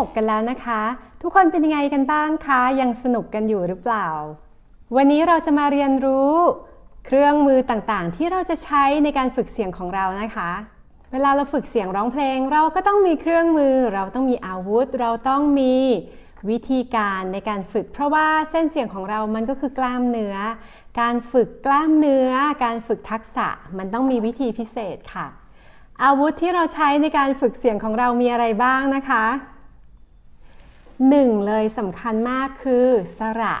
6 กันแล้วนะคะ ทุกคนเป็นยังไงกันบ้างคะ ยังสนุกกันอยู่หรือเปล่า วันนี้เราจะมาเรียนรู้ เครื่องมือต่างๆ ที่เราจะใช้ในการฝึกเสียงของเรานะคะ เวลาเราฝึกเสียงร้องเพลง เราก็ต้องมีเครื่องมือ เราต้องมีอาวุธ เราต้องมีวิธีการในการฝึก เพราะว่าเส้นเสียงของเรามันก็คือกล้ามเนื้อ การฝึกกล้ามเนื้อ การฝึกทักษะมันต้องมีวิธีพิเศษค่ะอาวุธที่เราใช้ในการฝึกเสียงของเรามีอะไรบ้างนะคะ หนึ่งเลยสำคัญมากคือสระ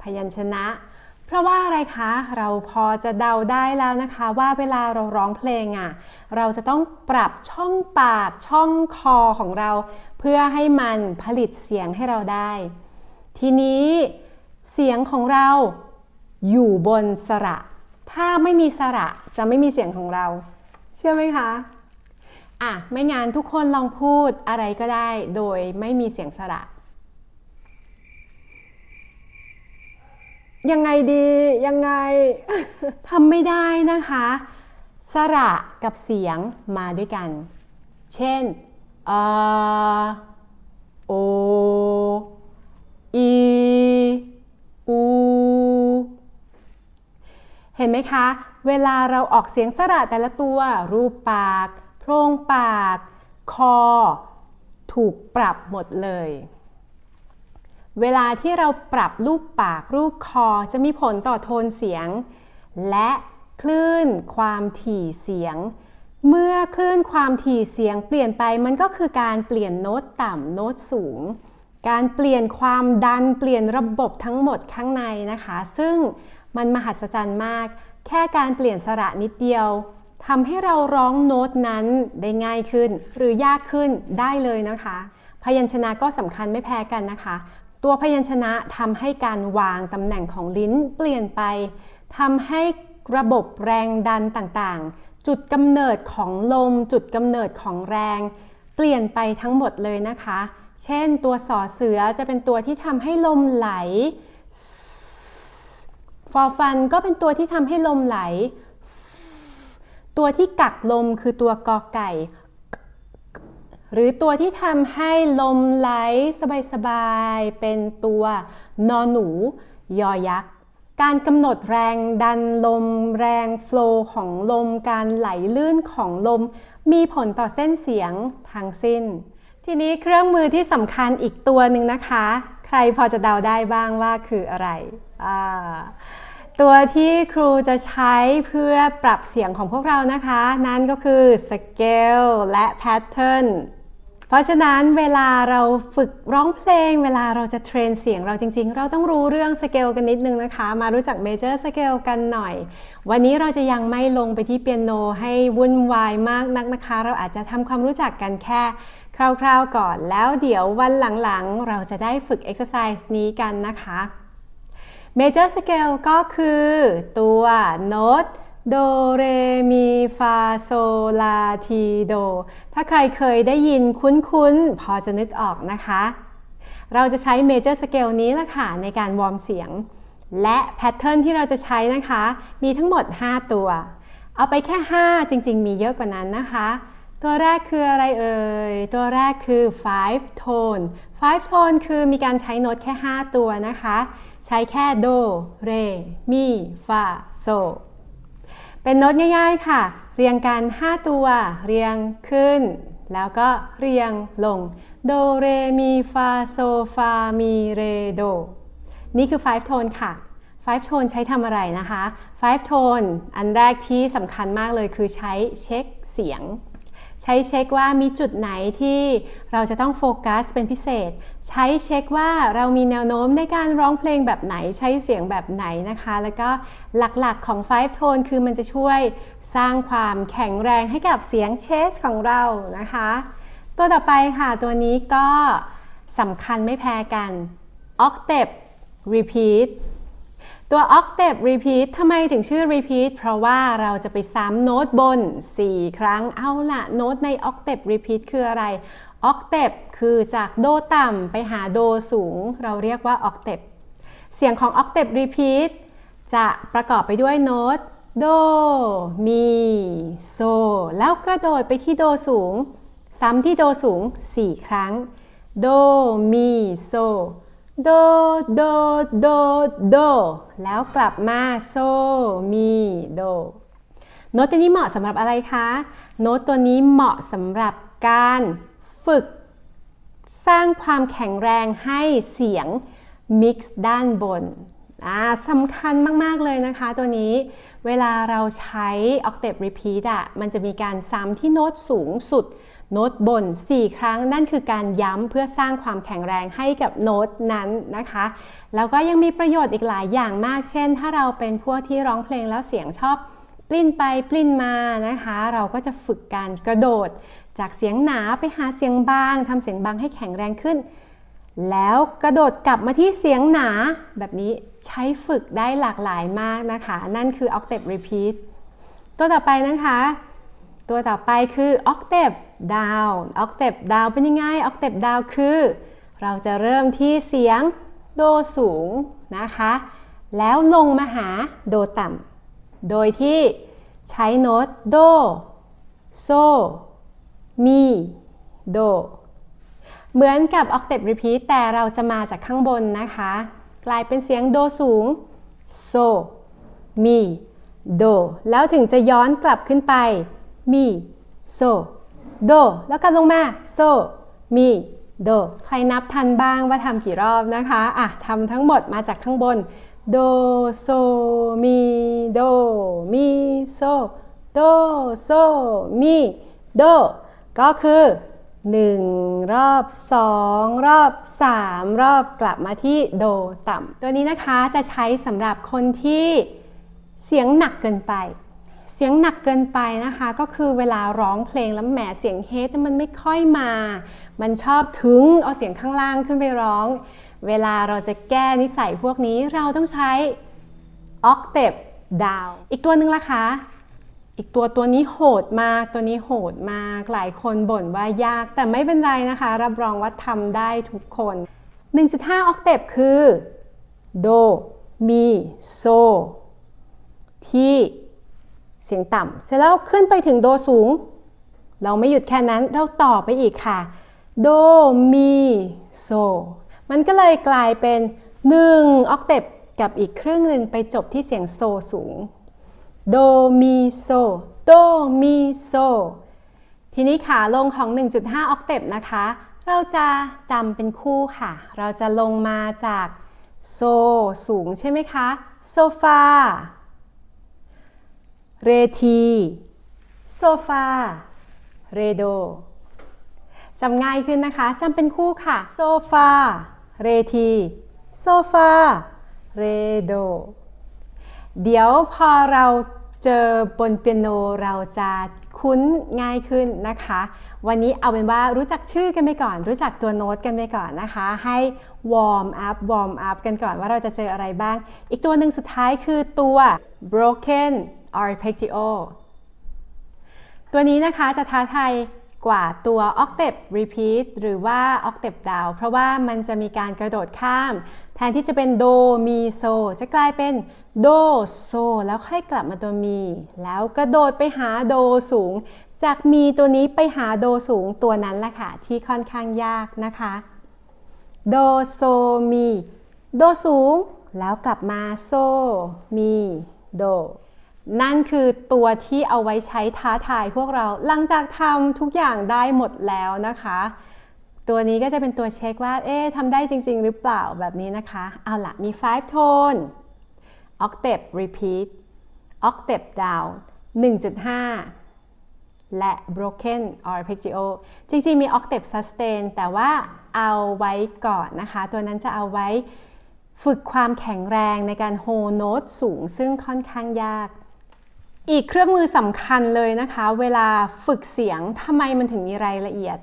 พยัญชนะ เพราะว่าอะไรคะ เราพอจะเดาได้แล้วนะคะ ว่าเวลาเราร้องเพลงอะ่ะ เราจะต้องปรับช่องปากช่องคอของเรา เพื่อให้มันผลิตเสียงให้เราได้ ทีนี้เสียงของเราอยู่บนสระ ถ้าไม่มีสระจะไม่มีเสียงของเรา เชื่อไหมคะ อะไม่งานทุกคนลองพูดอะไรก็ได้ โดยไม่มีเสียงสระ ยังไงดียังไงทำไม่ได้นะคะ สระกับเสียงมาด้วยกัน เช่นออโออีอูเห็นไหมคะ เวลาเราออกเสียงสระแต่ละตัว รูปปาก โพรงปาก คอ ถูกปรับหมดเลย เวลาที่เราปรับรูปปากรูปคอจะมีผลต่อโทนเสียง และคลื่นความถี่เสียง เมื่อคลื่นความถี่เสียงเปลี่ยนไปมันก็คือการเปลี่ยนโน้ตต่ำโน้ตสูง การเปลี่ยนความดันเปลี่ยนระบบทั้งหมดข้างในนะคะ ซึ่งมันมหัศจรรย์มาก แค่การเปลี่ยนสระนิดเดียว ทำให้เราร้องโน้ตนั้นได้ง่ายขึ้น หรือยากขึ้นได้เลยนะคะ พยัญชนะก็สำคัญไม่แพ้กันนะคะ ตัวพยัญชนะทำให้การวางตำแหน่งของลิ้นเปลี่ยนไปทำให้ระบบแรงดันต่างๆ จุดกำเนิดของลม จุดกำเนิดของแรง เปลี่ยนไปทั้งหมดเลยนะคะ เช่นตัวสอเสือจะเป็นตัวที่ทำให้ลมไหลฟอฟันก็เป็นตัวที่ทำให้ลมไหล ตัวที่กักลมคือตัวกอไก่ หรือตัวที่ทำให้ลมไหลสบายๆ เป็นตัวนอหนู ยอยักษ์ การกำหนดแรงดันลม แรงโฟลของลม การไหลลื่นของลม มีผลต่อเส้นเสียงทั้งสิ้น ทีนี้เครื่องมือที่สำคัญอีกตัวหนึ่งนะคะ ใครพอจะเดาได้บ้างว่าคืออะไรอ่า ตัวที่ครูจะใช้เพื่อปรับเสียงของพวกเรานะคะ นั่นก็คือสเกลและแพทเทิร์นเพราะฉะนั้นเวลาเราฝึกร้องเพลง เวลาเราจะเทรนเสียงเราจริง ๆ เราต้องรู้เรื่องสเกลกันนิดนึงนะคะ มารู้จักเมเจอร์สเกลกันหน่อย วันนี้เราจะยังไม่ลงไปที่เปียโนให้วุ่นวายมากนักนะคะ เราอาจจะทำความรู้จักกันแค่คร่าวๆก่อน แล้วเดี๋ยววันหลังๆ เราจะได้ฝึก exercise นี้กันนะคะ Major Scale ก็คือตัวโน้ตโดเรมีฟาโซลาทีโด ถ้าใครเคยได้ยินคุ้นๆ พอจะนึกออกนะคะ เราจะใช้ Major Scale นี้ละค่ะในการวอร์มเสียง และแพทเทิร์นที่เราจะใช้นะคะ มีทั้งหมด 5 ตัว เอาไปแค่ 5 จริง ๆ มีเยอะกว่านั้นนะคะ ตัวแรกคืออะไรเอ่ย ตัวแรกคือ five tone five tone คือมีการใช้โน้ตแค่ 5 ตัวนะคะ ใช้แค่โด เร มี ฟา โซ เป็นโน้ตง่ายๆค่ะ เรียงกัน 5 ตัว เรียงขึ้น แล้วก็เรียงลง โด เร มี ฟา โซ ฟา มี เร โด นี่คือ five tone ค่ะ five tone ใช้ทำอะไรนะคะ five tone อันแรกที่สำคัญมากเลยคือใช้เช็คเสียง ใช้เช็คว่ามีจุดไหนที่เราจะต้องโฟกัสเป็นพิเศษ ใช้เช็คว่าเรามีแนวโน้มในการร้องเพลงแบบไหนใช้เสียงแบบไหนนะคะ แล้วก็หลักๆของ five tone คือมันจะช่วยสร้างความแข็งแรงให้กับเสียงเชสของเรานะคะ ตัวต่อไปค่ะ ตัวนี้ก็สำคัญไม่แพ้กัน octave repeat ตัว octave repeat ทำไมถึงชื่อ repeat เพราะว่าเราจะไปซ้ำโน้ตบน 4 ครั้ง เอาละโน้ตใน octave repeat คืออะไร octave คือจากโดต่ำไปหาโดสูง เราเรียกว่า octave เสียงของ octave repeat จะประกอบไปด้วยโน้ตโด มี โซ แล้วกระโดดไปที่โดสูง ซ้ำที่โดสูง 4 ครั้ง โด มี โซ โด โด โด โด แล้วกลับมาโซ มี โด โน้ตตัวนี้เหมาะสำหรับอะไรคะ โน้ตตัวนี้เหมาะสำหรับการฝึก สร้างความแข็งแรงให้เสียงมิกซ์ด้านบนสำคัญมาก ๆ เลยนะคะตัวนี้ เวลาเราใช้ octave repeat อะมันจะมีการซ้ำที่โน้ตสูงสุด โน้ตบน 4 ครั้งนั่นคือการย้ำเพื่อสร้างความแข็งแรงให้กับโน้ตนั้นนะคะ แล้วก็ยังมีประโยชน์อีกหลายอย่างมาก เช่น ถ้าเราเป็นพวกที่ร้องเพลงแล้วเสียงชอบปลิ้นไปปลิ้นมานะคะ เราก็จะฝึกการกระโดด จากเสียงหนาไปหาเสียงบางทำเสียงบางให้แข็งแรงขึ้น แล้วกระโดดกลับมาที่เสียงหนาแบบนี้ใช้ฝึกได้หลากหลายมากนะคะ นั่นคือ octave repeat ตัวต่อไปนะคะ ตัวต่อไปคือ octave down octave down เป็นยังไง octave down คือ เราจะเริ่มที่เสียงโดสูงนะคะ แล้วลงมาหาโดต่ำ โดยที่ใช้โน้ตโด โซ มี โด เหมือนกับ octave repeat แต่เราจะมาจากข้างบนนะคะ กลายเป็นเสียงโดสูง โซ มี โด แล้วถึงจะย้อนกลับขึ้นไป มี โซ โด แล้วกลับลงมาโซมีโด ใครนับทันบ้างว่าทำกี่รอบนะคะอะทำทั้งหมดมาจากข้างบน โด โซ มี โด มี โซ โด โซ มี โด ก็คือ 1 รอบ 2 รอบ 3 รอบกลับมาที่โดต่ำตัวนี้นะคะจะใช้สำหรับคนที่เสียงหนักเกินไป เสียงหนักเกินไปนะคะ ก็คือเวลาร้องเพลงแล้วแหมเสียงเฮดมันไม่ค่อยมา มันชอบถึงเอาเสียงข้างล่างขึ้นไปร้อง เวลาเราจะแก้นิสัยพวกนี้เราต้องใช้ octave down อีกตัวหนึ่งละคะอีกตัวตัวนี้โหดมากตัวนี้โหดมาก หลายคนบ่นว่ายากแต่ไม่เป็นไรนะคะ รับรองว่าทำได้ทุกคน 1.5 octave คือ โด มี โซ ที่ เสียงต่ำเสร็จแล้วขึ้นไปถึงโดสูง เราไม่หยุดแค่นั้นเราต่อไปอีกค่ะ โด มี โซ มันก็เลยกลายเป็น1 octave กับอีกครึ่งหนึ่งไปจบที่เสียงโซสูง โด มี โซ โด มี โซ ทีนี้ขาลงของ 1.5 octave นะคะ เราจะจำเป็นคู่ค่ะ เราจะลงมาจากโซสูงใช่ไหมคะ โซฟา เรทีโซฟาเรโดจำง่ายขึ้นนะคะจำเป็นคู่ค่ะโซฟาเรทีโซฟาเรโดเดี๋ยวพอเราเจอบนเปียโนเราจะคุ้นง่ายขึ้นนะคะ วันนี้เอาเป็นว่ารู้จักชื่อกันไปก่อน รู้จักตัวโน้ตกันไปก่อนนะคะ ให้วอร์มอัพวอร์มอัพกันก่อนว่าเราจะเจออะไรบ้าง อีกตัวหนึ่งสุดท้ายคือตัว broken arpeggio ตัวนี้นะคะจะท้าทายกว่าตัว octave repeat หรือว่า octave down เพราะว่ามันจะมีการกระโดดข้าม แทนที่จะเป็นโดมีโซจะกลายเป็นโดโซแล้วค่อยกลับมาตัวมี แล้วกระโดดไปหาโดสูง จากมีตัวนี้ไปหาโดสูงตัวนั้นแหละค่ะ ที่ค่อนข้างยากนะคะโดโซมีโดสูง แล้วกลับมาโซมีโด นั่นคือตัวที่เอาไว้ใช้ท้าทายพวกเรา หลังจากทำทุกอย่างได้หมดแล้วนะคะ ตัวนี้ก็จะเป็นตัวเช็คว่า เอ๊ะทำได้จริง ๆ หรือเปล่าแบบนี้นะคะ เอาละมี 5 tone octave repeat octave down 1.5 และ broken arpeggio จริง ๆ มี octave sustain แต่ว่าเอาไว้ก่อนนะคะ ตัวนั้นจะเอาไว้ฝึกความแข็งแรงในการโฮโน้ตสูงซึ่งค่อนข้างยาก อีกเครื่องมือสำคัญเลยนะคะ เวลาฝึกเสียงทำไมมันถึงมีรายละเอียด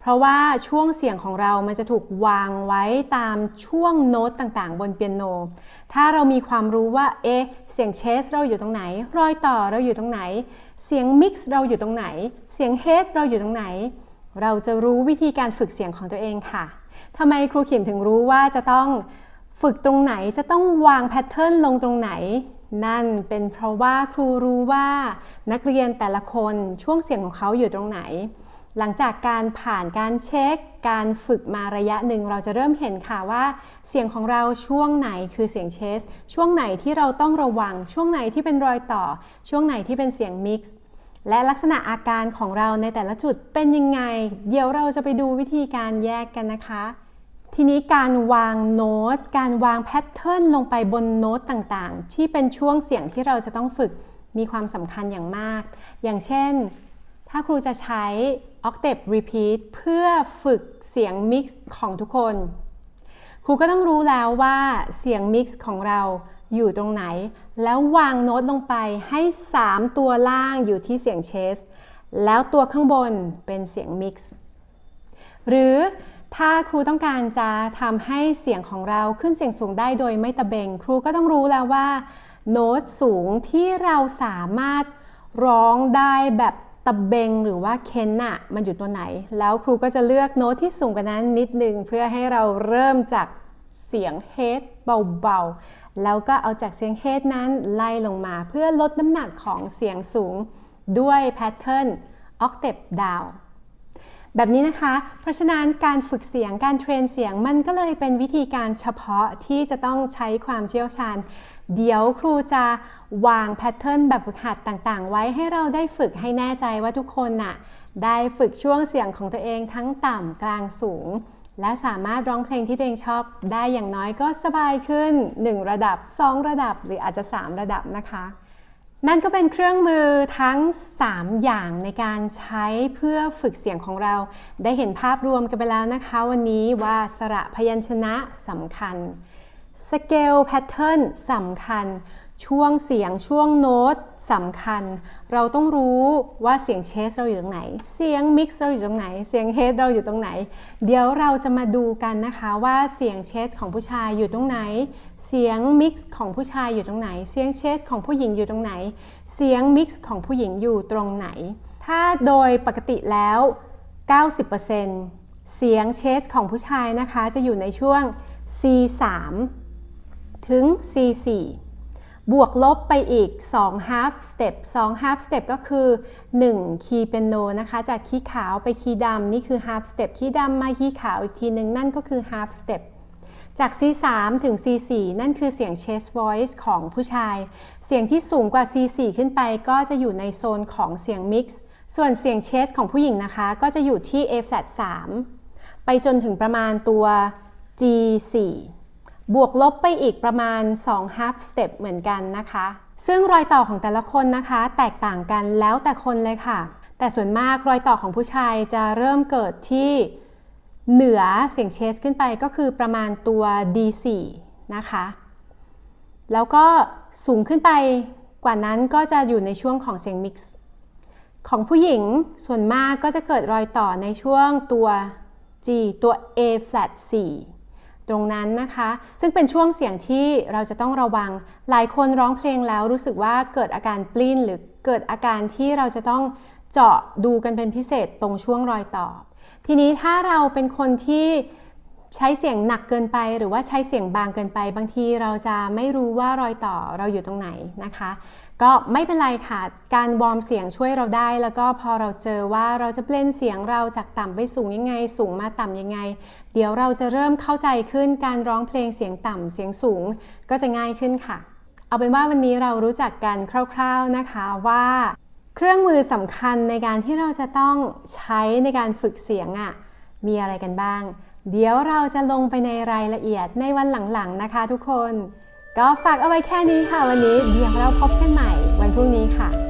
เพราะว่าช่วงเสียงของเรามันจะถูกวางไว้ตามช่วงโน้ตต่างๆ บนเปียโน ถ้าเรามีความรู้ว่าเอ๊ะเสียงเชสเราอยู่ตรงไหน รอยต่อเราอยู่ตรงไหน เสียงมิกซ์เราอยู่ตรงไหน เสียงเฮดเราอยู่ตรงไหน เราจะรู้วิธีการฝึกเสียงของตัวเองค่ะทำไมครูขิมถึงรู้ว่าจะต้องฝึกตรงไหนจะต้องวางแพทเทิร์นลงตรงไหน นั่นเป็นเพราะว่าครูรู้ว่านักเรียนแต่ละคนช่วงเสียงของเขาอยู่ตรงไหน หลังจากการผ่านการเช็ค การฝึกมาระยะหนึ่งเราจะเริ่มเห็นค่ะว่า เสียงของเราช่วงไหนคือเสียงเชส ช่วงไหนที่เราต้องระวัง ช่วงไหนที่เป็นรอยต่อ ช่วงไหนที่เป็นเสียงมิกซ์และลักษณะอาการของเราในแต่ละจุดเป็นยังไง เดี๋ยวเราจะไปดูวิธีการแยกกันนะคะ ทีนี้การวางโน้ต การวางแพทเทิร์นลงไปบนโน้ตต่างๆ ที่เป็นช่วงเสียงที่เราจะต้องฝึกมีความสำคัญอย่างมาก อย่างเช่น ถ้าครูจะใช้ octave repeat เพื่อฝึกเสียง mix ของทุกคน ครูก็ต้องรู้แล้วว่าเสียง mix ของเราอยู่ตรงไหน แล้ววางโน้ตลงไปให้ 3 ตัวล่างอยู่ที่เสียงเชส แล้วตัวข้างบนเป็นเสียง mix หรือ ถ้าครูต้องการจะทำให้เสียงของเราขึ้นเสียงสูงได้โดยไม่ตะเบง ครูก็ต้องรู้แล้วว่า โน้ตสูงที่เราสามารถร้องได้แบบตะเบงหรือว่าเค้นอะมันอยู่ตัวไหน แล้วครูก็จะเลือกโน้ตที่สูงกว่านั้นนิดนึงเพื่อให้เราเริ่มจากเสียงเฮดเบาๆ แล้วก็เอาจากเสียงเฮดนั้นไล่ลงมาเพื่อลดน้ำหนักของเสียงสูงด้วยแพทเทิร์น octave down แบบนี้นะคะ เพราะฉะนั้นการฝึกเสียงการเทรนเสียงมันก็เลยเป็นวิธีการเฉพาะที่จะต้องใช้ความเชี่ยวชาญ เดี๋ยวครูจะวางแพทเทิร์นแบบฝึกหัดต่างๆ ไว้ให้เราได้ฝึกให้แน่ใจว่าทุกคนน่ะได้ฝึกช่วงเสียงของตัวเองทั้งต่ำกลางสูง และสามารถร้องเพลงที่ตัวเองชอบได้อย่างน้อยก็สบายขึ้น 1 ระดับ 2 ระดับหรืออาจจะ 3 ระดับนะคะ นั่นก็เป็นเครื่องมือทั้ง 3 อย่างในการใช้เพื่อฝึกเสียงของเรา ได้เห็นภาพรวมกันไปแล้วนะคะ วันนี้ว่าสระพยัญชนะสำคัญสเกลแพทเทิร์นสำคัญ ช่วงเสียงช่วงโน้ตสำคัญ เราต้องรู้ว่าเสียงเชสเราอยู่ตรงไหน เสียงมิกซ์เราอยู่ตรงไหน เสียงเฮดเราอยู่ตรงไหน เดี๋ยวเราจะมาดูกันนะคะว่าเสียงเชสของผู้ชายอยู่ตรงไหน เสียงมิกซ์ของผู้ชายอยู่ตรงไหน เสียงเชสของผู้หญิงอยู่ตรงไหน เสียงมิกซ์ของผู้หญิงอยู่ตรงไหน ถ้าโดยปกติแล้ว 90%เสียงเชสของผู้ชายนะคะจะอยู่ในช่วง C3 ถึง C4 บวกลบไปอีก 2 half step 2 half step ก็คือ 1 คีย์เปียโนนะคะ จากคีย์ขาวไปคีย์ดำนี่คือ half step คีย์ดำมาคีย์ขาวอีกทีหนึ่งนั่นก็คือ half step จาก C3 ถึง C4 นั่นคือเสียง chest voice ของผู้ชาย เสียงที่สูงกว่า C4 ขึ้นไปก็จะอยู่ในโซนของเสียง mix ส่วนเสียง chest ของผู้หญิงนะคะ ก็จะอยู่ที่ A flat 3 ไปจนถึงประมาณตัว G4 บวกลบไปอีกประมาณ 2 half step เหมือนกันนะคะ ซึ่งรอยต่อของแต่ละคนนะคะ แตกต่างกันแล้วแต่คนเลยค่ะ แต่ส่วนมากรอยต่อของผู้ชายจะเริ่มเกิดที่เหนือเสียงเชสขึ้นไปก็คือประมาณตัว D4 นะคะ แล้วก็สูงขึ้นไปกว่านั้นก็จะอยู่ในช่วงของเสียงมิกซ์ของผู้หญิงส่วนมากก็จะเกิดรอยต่อในช่วงตัว G ตัว A flat 4 ตรงนั้นนะคะ ซึ่งเป็นช่วงเสียงที่เราจะต้องระวัง หลายคนร้องเพลงแล้วรู้สึกว่าเกิดอาการปลิ้น หรือเกิดอาการที่เราจะต้องเจาะดูกันเป็นพิเศษตรงช่วงรอยต่อ ทีนี้ถ้าเราเป็นคนที่ใช้เสียงหนักเกินไป หรือว่าใช้เสียงบางเกินไป บางทีเราจะไม่รู้ว่ารอยต่อเราอยู่ตรงไหนนะคะ ก็ไม่เป็นไรค่ะ การวอร์มเสียงช่วยเราได้ แล้วก็พอเราเจอว่าเราจะเปล่นเสียงเราจากต่ำไปสูงยังไง สูงมาต่ำยังไง เดี๋ยวเราจะเริ่มเข้าใจขึ้นการร้องเพลงเสียงต่ำเสียงสูงก็จะง่ายขึ้นค่ะ เอาเป็นว่าวันนี้เรารู้จักกันคร่าวๆนะคะว่าเครื่องมือสำคัญในการที่เราจะต้องใช้ในการฝึกเสียงอะ่ะมีอะไรกันบ้าง เดี๋ยวเราจะลงไปในรายละเอียดในวันหลังๆนะคะทุกคน ก็ฝากเอาไว้แค่นี้ค่ะ วันนี้เดี๋ยวเราพบกันใหม่วันพรุ่งนี้ค่ะ